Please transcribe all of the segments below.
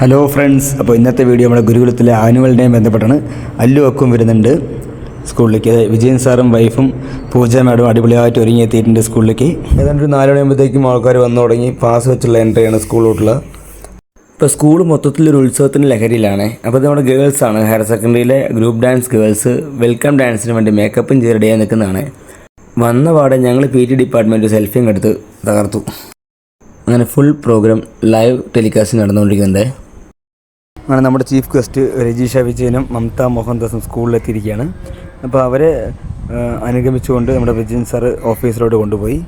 Hello friends അപ്പോൾ ഇന്നത്തെ video നമ്മുടെ ഗുരുകുലത്തിലെ ആനുവൽ ഡേയും ബന്ധപ്പെട്ടാണ്. അല്ലു അക്കും വരുന്നുണ്ട് സ്കൂളിലേക്ക്. വിജയൻ സാറും വൈഫും പൂജ മാഡം അടിപൊളിയായിട്ട് ഒരുങ്ങി എത്തിയിട്ടുണ്ട് സ്കൂളിലേക്ക്. ഏതാണ്ട് ഒരു നാല് മണിയാകുമ്പോഴത്തേക്കും ആൾക്കാർ വന്നു തുടങ്ങി. പാസ് വെച്ചുള്ള എൻട്രിയാണ് സ്കൂളിലോട്ടുള്ള. ഇപ്പോൾ സ്കൂൾ മൊത്തത്തിൽ ഒരു ഉത്സവത്തിന്റെ ലഹരിയിലാണ്. അപ്പോൾ നമ്മുടെ ഗേൾസ് ആണ്. ഹയർ സെക്കൻഡറിയിലെ ഗ്രൂപ്പ് ഡാൻസ് ഗേൾസ് വെൽക്കം ഡാൻസിന് വേണ്ടി മേക്കപ്പും ചെയ്ത് റെഡിയായി നിൽക്കുന്നതാണ്. വന്ന പാടെ ഞങ്ങൾ പി ടി ഡിപ്പാർട്ട്മെന്റ് സെൽഫിയും എടുത്ത് തകർത്തു. അങ്ങനെ ഫുൾ പ്രോഗ്രാം ലൈവ് ടെലികാസ്റ്റ് നടന്നുകൊണ്ടിരിക്കുന്നുണ്ട്. അങ്ങനെ നമ്മുടെ ചീഫ് ഗസ്റ്റ് രജീഷ വിജയനും മമത മോഹൻദാസും സ്കൂളിലെത്തിയിരിക്കുകയാണ്. അപ്പോൾ അവരെ അനുഗമിച്ചുകൊണ്ട് നമ്മുടെ വിജയൻ സാറ് ഓഫീസിലോട്ട് കൊണ്ടുപോയി.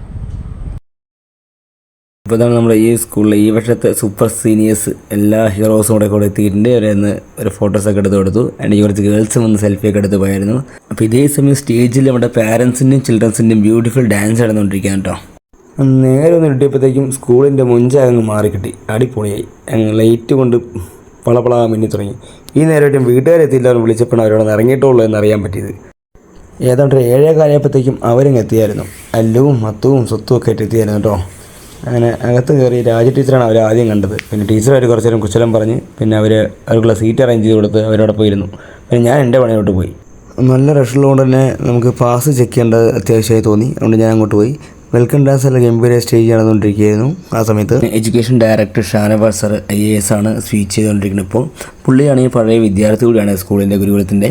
അപ്പോൾ ഇതാണ് നമ്മുടെ ഈ സ്കൂളിലെ ഈ വർഷത്തെ സൂപ്പർ സീനിയേഴ്സ് എല്ലാ ഹീറോസും കൂടെ കൂടെ എത്തിയിട്ടുണ്ട്. അവരെന്ന് ഒരു ഫോട്ടോസൊക്കെ എടുത്ത് കൊടുത്തു. അതിന്റെ കുറച്ച് ഗേൾസും വന്ന് സെൽഫിയൊക്കെ എടുത്ത് പോയായിരുന്നു. അപ്പോൾ ഇതേ സമയം സ്റ്റേജിൽ നമ്മുടെ പാരൻസിന്റെയും ചിൽഡ്രൻസിന്റെയും ബ്യൂട്ടിഫുൾ ഡാൻസ് നടന്നുകൊണ്ടിരിക്കുകയാണ് കേട്ടോ. നേരെ ഒന്ന് കിട്ടിയപ്പോഴത്തേക്കും സ്കൂളിന്റെ മുഞ്ചാകെ അങ്ങ് മാറിക്കിട്ടി. അടിപൊളിയായി. അങ്ങ് ലൈറ്റ് കൊണ്ട് പളപള മിന്നി തുടങ്ങി. ഈ നേരമായിട്ടും വീട്ടുകാരെത്തിയില്ല എന്ന് വിളിച്ചപ്പോൾ അവരോട് ഇറങ്ങിയിട്ടുള്ളൂ എന്നറിയാൻ പറ്റിയത്. ഏതാണ്ട് ഒരു ഏഴേ കാലയപ്പോഴത്തേക്കും അവരും എത്തിയായിരുന്നു. അല്ലുവും മത്തുവും സ്വത്തും ഒക്കെ ആയിട്ട് എത്തിയായിരുന്നു കേട്ടോ. അങ്ങനെ അകത്ത് കയറി രാജ ടീച്ചറാണ് അവർ ആദ്യം കണ്ടത്. പിന്നെ ടീച്ചർ അവർ കുറച്ച് നേരം കുശലം പറഞ്ഞ് പിന്നെ അവർ അവർക്കുള്ള സീറ്റ് അറേഞ്ച് ചെയ്ത് കൊടുത്ത് അവരവിടെ പോയിരുന്നു. പിന്നെ ഞാൻ എന്റെ പണിയോട്ട് പോയി. നല്ല റഷുള്ളതുകൊണ്ട് തന്നെ നമുക്ക് പാസ് ചെക്ക് ചെയ്യേണ്ടത് അത്യാവശ്യമായി തോന്നി. അതുകൊണ്ട് ഞാൻ അങ്ങോട്ട് പോയി. വെൽക്കം ഡാൻസ് എല്ലാം ഗംഭീര സ്റ്റേജ് നടന്നുകൊണ്ടിരിക്കുകയായിരുന്നു. ആ സമയത്ത് education director Shanavas sir I A S ആണ് സ്പീച്ച് ചെയ്തുകൊണ്ടിരിക്കുന്നത്. ഇപ്പോൾ പുള്ളിയാണെങ്കിൽ പഴയ വിദ്യാർത്ഥി കൂടിയാണ് സ്കൂളിന്റെ ഗുരുകുലത്തിന്റെ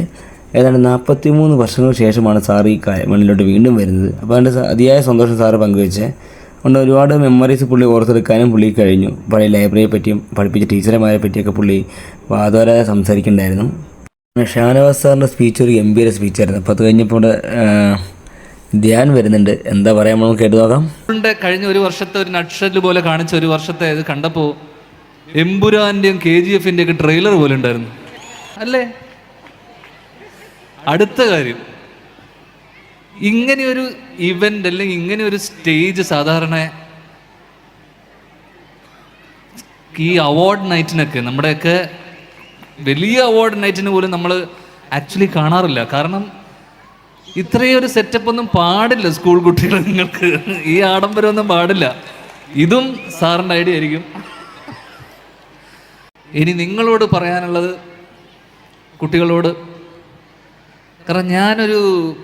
ഏതാണ്ട് നാൽപ്പത്തി മൂന്ന് വർഷങ്ങൾക്ക് ശേഷമാണ് സാർ ഈ മണ്ണിലോട്ട് വീണ്ടും വരുന്നത്. അപ്പോൾ അതിന്റെ അതിയായ സന്തോഷം സാറ് പങ്കുവെച്ചേ. അതുകൊണ്ട് ഒരുപാട് മെമ്മറീസ് പുള്ളി ഓർത്തെടുക്കാനും പുള്ളി കഴിഞ്ഞു. പഴയ ലൈബ്രറിയെ പറ്റിയും പഠിപ്പിച്ച ടീച്ചർമാരെ പറ്റിയൊക്കെ പുള്ളി വാദോരാതെ സംസാരിക്കുന്നുണ്ടായിരുന്നു. ഷാനവാസ് സാറിന്റെ സ്പീച്ച് ഒരു ഗംഭീര സ്പീച്ചായിരുന്നു അപ്പോൾ അത് കഴിഞ്ഞപ്പോൾ ധ്യാൻ വരുന്നുണ്ട്. എന്താ പറയാ നമുക്ക് കേട്ടു നോക്കാം. കഴിഞ്ഞ ഒരു വർഷത്തെ ഒരു നട്ഷൽ പോലെ കാണിച്ച ഒരു വർഷത്തെ ഇത് കണ്ടപ്പോൾ എംപുരാന്റെയും കെ ജി എഫിന്റെ ഒക്കെ ട്രെയിലർ പോലെ ഉണ്ടായിരുന്നു. അല്ലേ? അടുത്ത കാര്യം. ഇങ്ങനെ ഒരു ഇവന്റ് അല്ലെങ്കിൽ ഇങ്ങനെ ഒരു സ്റ്റേജ് സാധാരണ ഈ അവാർഡ് നൈറ്റിനൊക്കെ നമ്മുടെയൊക്കെ വലിയ അവാർഡ് നൈറ്റിന് പോലും നമ്മൾ ആക്ച്വലി കാണാറില്ല. കാരണം ഇത്രയും ഒരു സെറ്റപ്പ് ഒന്നും പാടില്ല സ്കൂൾ കുട്ടികൾ നിങ്ങൾക്ക്. ഈ ആഡംബരമൊന്നും പാടില്ല. ഇതും സാറിന്റെ ഐഡിയ ആയിരിക്കും. ഇനി നിങ്ങളോട് പറയാനുള്ളത് കുട്ടികളോട്. കാരണം ഞാനൊരു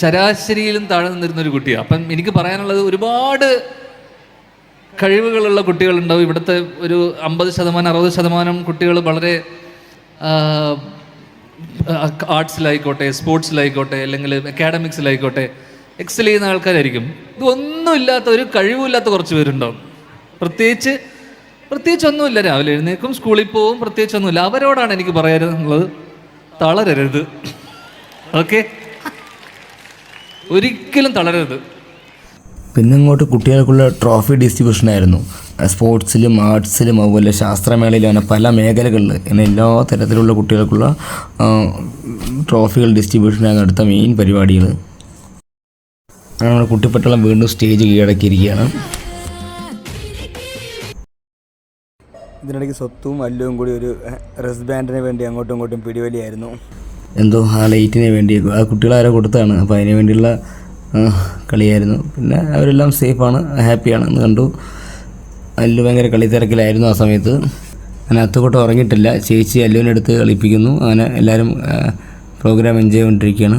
ശരാശരിയിലും താഴെ നിന്നിരുന്നൊരു കുട്ടിയാണ് അപ്പം എനിക്ക് പറയാനുള്ളത് ഒരുപാട് കഴിവുകളുള്ള കുട്ടികളുണ്ടാവും. ഇവിടുത്തെ ഒരു അമ്പത് ശതമാനം അറുപത് ശതമാനം കുട്ടികൾ വളരെ ആർട്സിലായിക്കോട്ടെ സ്പോർട്സിലായിക്കോട്ടെ അല്ലെങ്കിൽ അക്കാഡമിക്സിലായിക്കോട്ടെ എക്സൽ ചെയ്യുന്ന ആൾക്കാരായിരിക്കും. ഇതൊന്നുമില്ലാത്ത ഒരു കഴിവില്ലാത്ത കുറച്ച് പേരുണ്ടാവും. പ്രത്യേകിച്ച് പ്രത്യേകിച്ച് ഒന്നുമില്ല. രാവിലെ എഴുന്നേക്കും സ്കൂളിൽ പോവും പ്രത്യേകിച്ച് ഒന്നുമില്ല. അവരോടാണ് എനിക്ക് പറയാനുള്ളത്. തളരരുത്. ഓക്കെ? ഒരിക്കലും തളരരുത്. പിന്നെ ഇങ്ങോട്ട് കുട്ടികൾക്കുള്ള ട്രോഫി ഡിസ്ട്രിബ്യൂഷൻ ആയിരുന്നു സ്പോർട്സിലും ആർട്സിലും അതുപോലെ ശാസ്ത്രമേളയിലും അങ്ങനെ പല മേഖലകളിൽ അങ്ങനെ എല്ലാ തരത്തിലുള്ള കുട്ടികൾക്കുള്ള ട്രോഫികൾ ഡിസ്ട്രിബ്യൂഷനാണ് അടുത്ത മെയിൻ പരിപാടികൾ. അങ്ങനെ നമ്മുടെ കുട്ടിപ്പട്ടളം വീണ്ടും സ്റ്റേജ് കീഴടക്കിയിരിക്കുകയാണ്. ഇതിനിടയ്ക്ക് സ്വത്തും അല്ലും കൂടി ഒരു റെസ് ബാൻഡിന് വേണ്ടി അങ്ങോട്ടും ഇങ്ങോട്ടും പിടിവലിയായിരുന്നു. എന്തോ ആ ലൈറ്റിന് വേണ്ടി ആ കുട്ടികളാരോ കൊടുത്താണ് അപ്പോൾ അതിന് വേണ്ടിയുള്ള കളിയായിരുന്നു. പിന്നെ അവരെല്ലാം സേഫാണ് ഹാപ്പിയാണ് എന്ന് കണ്ടു. അല്ലു ഭയങ്കര കളി തിരക്കിലായിരുന്നു ആ സമയത്ത്. അങ്ങനെ അത്തുകൊട്ട് ഉറങ്ങിയിട്ടില്ല. ചേച്ചി അല്ലുവിനെടുത്ത് കളിപ്പിക്കുന്നു. അങ്ങനെ എല്ലാവരും പ്രോഗ്രാം എൻജോയ് ചെയ്തുകൊണ്ടിരിക്കുകയാണ്.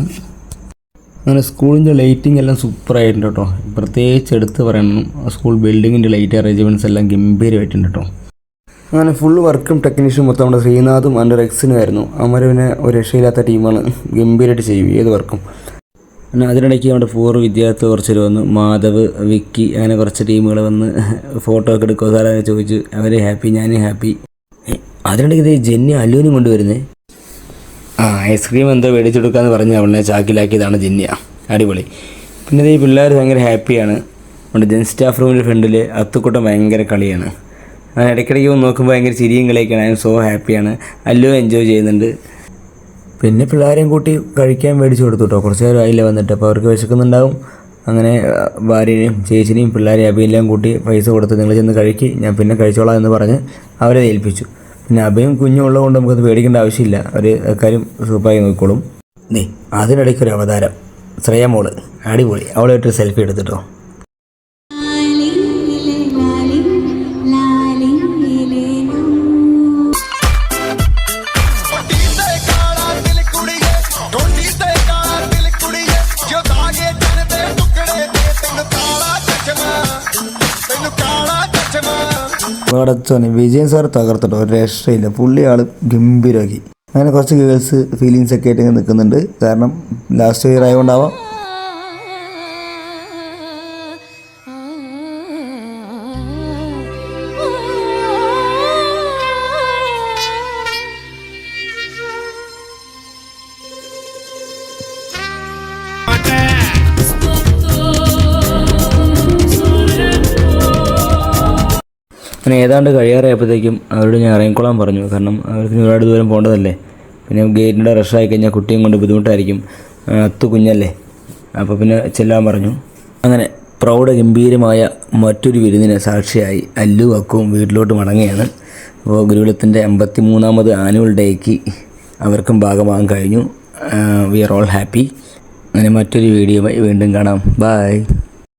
അങ്ങനെ സ്കൂളിന്റെ ലൈറ്റിംഗ് എല്ലാം സൂപ്പറായിട്ടുണ്ട് കേട്ടോ. പ്രത്യേകിച്ച് എടുത്ത് പറയണം സ്കൂൾ ബിൽഡിങ്ങിന്റെ ലൈറ്റ് അറേഞ്ച്മെന്റ്സ് എല്ലാം ഗംഭീരമായിട്ടുണ്ട് കേട്ടോ. അങ്ങനെ ഫുൾ വർക്കും ടെക്നീഷ്യനും മൊത്തം നമ്മുടെ ശ്രീനാഥും അതിന്റെ റെക്സിനും ആയിരുന്നു. അമരവിനെ ഒരു രക്ഷയില്ലാത്ത ടീമാണ് ഗംഭീരമായിട്ട് ചെയ്യും ഏത് വർക്കും പിന്നെ അതിനിടയ്ക്ക് നമ്മുടെ പൂർവ വിദ്യാർത്ഥി കുറച്ച് പേര് വന്നു മാധവ് വിക്കി അങ്ങനെ കുറച്ച് ടീമുകൾ വന്ന് ഫോട്ടോ ഒക്കെ എടുക്കുക സാറേ ചോദിച്ചു അവർ ഹാപ്പി ഞാനും ഹാപ്പി. അതിനിടയ്ക്ക് ഇത് ജെന്നി അല്ലൂനും കൊണ്ടുവരുന്നേ. ആ ഐസ്ക്രീം എന്തോ മേടിച്ചെടുക്കാന്ന് പറഞ്ഞ് അവളെ ചാക്കിലാക്കിയതാണ് ജെന്നിയ അടിപൊളി. പിന്നെ ഈ പിള്ളേർ ഭയങ്കര ഹാപ്പിയാണ്. നമ്മുടെ ജെൻ സ്റ്റാഫ് റൂമിന്റെ ഫ്രണ്ടിൽ അത്തുക്കൂട്ടം ഭയങ്കര കളിയാണ്. ഇടയ്ക്കിടയ്ക്ക് നോക്കുമ്പോൾ ഭയങ്കര ചിരിയും കളിയൊക്കെയാണ്. ഐ എം സോ ഹാപ്പിയാണ്. അല്ലു എൻജോയ് ചെയ്യുന്നുണ്ട്. പിന്നെ പിള്ളേരെയും കൂട്ടി കഴിക്കാൻ മേടിച്ചു കൊടുത്തു കേട്ടോ കുറച്ച് നേരം ആയില്ല വന്നിട്ട് അപ്പോൾ അവർക്ക് വിശക്കുന്നുണ്ടാവും. അങ്ങനെ ഭാര്യനെയും ചേച്ചിനെയും പിള്ളേരെയും അഭിയെല്ലാം കൂട്ടി പൈസ കൊടുത്ത് നിങ്ങൾ ചെന്ന് കഴിക്ക് ഞാൻ പിന്നെ കഴിച്ചോളാം എന്ന് പറഞ്ഞ് അവരെ ഏൽപ്പിച്ചു. പിന്നെ അഭയും കുഞ്ഞും ഉള്ളതുകൊണ്ട് നമുക്കത് പേടിക്കേണ്ട ആവശ്യമില്ല. അവർ കാര്യം സൂപ്പറായി നോക്കിക്കോളും. നീ അതിനിടയ്ക്കൊരു അവതാരം. ശ്രേയ മോൾ. അടിപൊളി. അവളായിട്ടൊരു സെൽഫി എടുത്തിട്ടോ. വടച്ചോനെ വിജയൻ സാർ തകർത്തിട്ടോ? ഒരു രക്ഷയില്ല. പുള്ളി ആൾ ഗംഭീരമാക്കി അങ്ങനെ കുറച്ച് ഗേൾസ് ഫീലിങ്സ് ഒക്കെ ആയിട്ട് നിൽക്കുന്നുണ്ട് കാരണം ലാസ്റ്റ് ഇയർ ആയതുകൊണ്ടാവാം അങ്ങനെ ഏതാണ്ട് കഴിയാറായപ്പോഴത്തേക്കും അവരോട് ഞാൻ ഇറങ്ങിക്കൊള്ളാൻ പറഞ്ഞു. കാരണം അവർക്ക് ഒരുപാട് ദൂരം പോകേണ്ടതല്ലേ? പിന്നെ ഗേറ്റിന്റെ റഷായി കഴിഞ്ഞാൽ കുട്ടിയും കൊണ്ട് ബുദ്ധിമുട്ടായിരിക്കും. അത്തു കുഞ്ഞല്ലേ? അപ്പോൾ പിന്നെ ചെല്ലാൻ പറഞ്ഞു. അങ്ങനെ പ്രൗഢ ഗംഭീരമായ മറ്റൊരു വിരുന്നിന് സാക്ഷിയായി അല്ലു അക്കുവും വീട്ടിലോട്ട് മടങ്ങുകയാണ്. അപ്പോൾ ഗുരുകുലത്തിന്റെ അമ്പത്തി മൂന്നാമത് ആനുവൽ ഡേക്ക് അവർക്കും ഭാഗമാകാൻ കഴിഞ്ഞു. വി ആർ ഓൾ ഹാപ്പി അങ്ങനെ മറ്റൊരു വീഡിയോ വീണ്ടും കാണാം. ബൈ